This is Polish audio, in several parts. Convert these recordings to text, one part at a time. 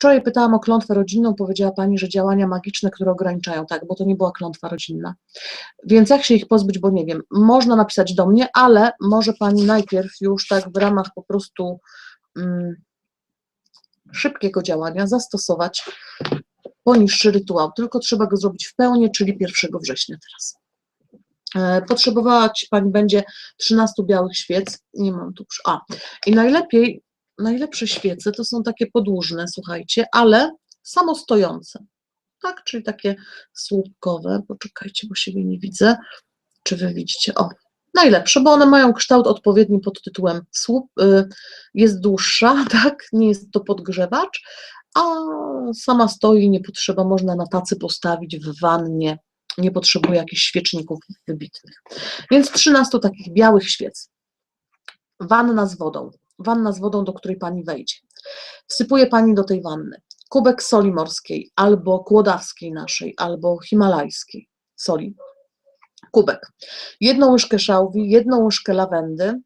Wczoraj pytałam o klątwę rodzinną, powiedziała Pani, że działania magiczne, które ograniczają, tak, bo to nie była klątwa rodzinna. Więc jak się ich pozbyć, bo nie wiem. Można napisać do mnie, ale może Pani najpierw już tak w ramach po prostu mm, szybkiego działania zastosować poniższy rytuał, tylko trzeba go zrobić w pełni, czyli 1 września teraz. E, Potrzebować Pani będzie 13 białych świec, nie mam tu, przy- a i najlepiej, najlepsze świece to są takie podłużne, słuchajcie, ale samostojące, tak, czyli takie słupkowe, poczekajcie, bo siebie nie widzę, czy Wy widzicie, o, najlepsze, bo one mają kształt odpowiedni pod tytułem słup, y, jest dłuższa, tak, nie jest to podgrzewacz, a sama stoi, nie potrzeba, można na tacy postawić w wannie, nie potrzebuje jakichś świeczników wybitnych. Więc 13 takich białych świec. Wanna z wodą. Wanna z wodą, do której Pani wejdzie. Wsypuje Pani do tej wanny kubek soli morskiej, albo kłodawskiej naszej, albo himalajskiej soli. Kubek. Jedną łyżkę szałwi, jedną łyżkę lawendy,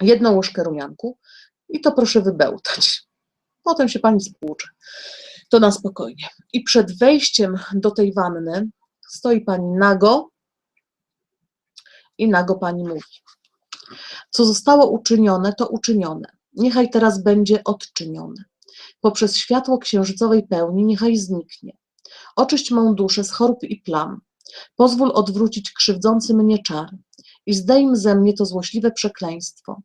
jedną łyżkę rumianku i to proszę wybełtać. Potem się Pani spłucze. To na spokojnie. I przed wejściem do tej wanny stoi Pani nago i nago Pani mówi. Co zostało uczynione, to uczynione. Niechaj teraz będzie odczynione. Poprzez światło księżycowej pełni niechaj zniknie. Oczyść mą duszę z chorób i plam. Pozwól odwrócić krzywdzący mnie czar i zdejm ze mnie to złośliwe przekleństwo.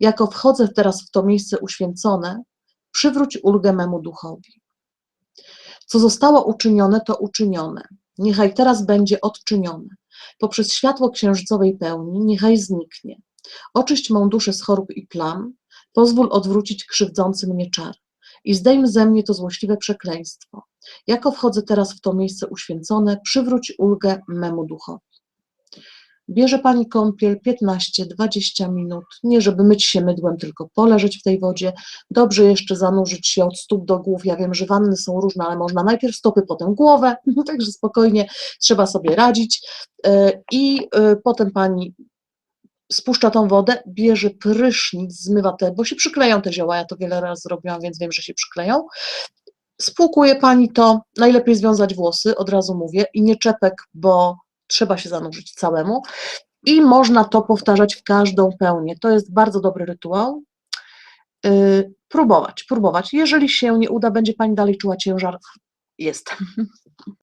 Jako wchodzę teraz w to miejsce uświęcone, przywróć ulgę memu duchowi. Co zostało uczynione, to uczynione. Niechaj teraz będzie odczynione. Poprzez światło księżycowej pełni niechaj zniknie. Oczyść mą duszę z chorób i plam, pozwól odwrócić krzywdzący mnie czar i zdejm ze mnie to złośliwe przekleństwo. Jako wchodzę teraz w to miejsce uświęcone, przywróć ulgę memu duchowi. Bierze Pani kąpiel 15-20 minut, nie żeby myć się mydłem, tylko poleżeć w tej wodzie, dobrze jeszcze zanurzyć się od stóp do głów, ja wiem, że wanny są różne, ale można najpierw stopy, potem głowę, także spokojnie trzeba sobie radzić. E, i e, potem Pani spuszcza tą wodę, bierze prysznic, zmywa te, bo się przykleją te zioła, ja to wiele razy zrobiłam, więc wiem, że się przykleją. Spłukuje Pani to, najlepiej związać włosy, od razu mówię, i nie czepek, bo trzeba się zanurzyć całemu. I można to powtarzać w każdą pełnię. To jest bardzo dobry rytuał. Yy, próbować, próbować. Jeżeli się nie uda, będzie Pani dalej czuła ciężar. Jest.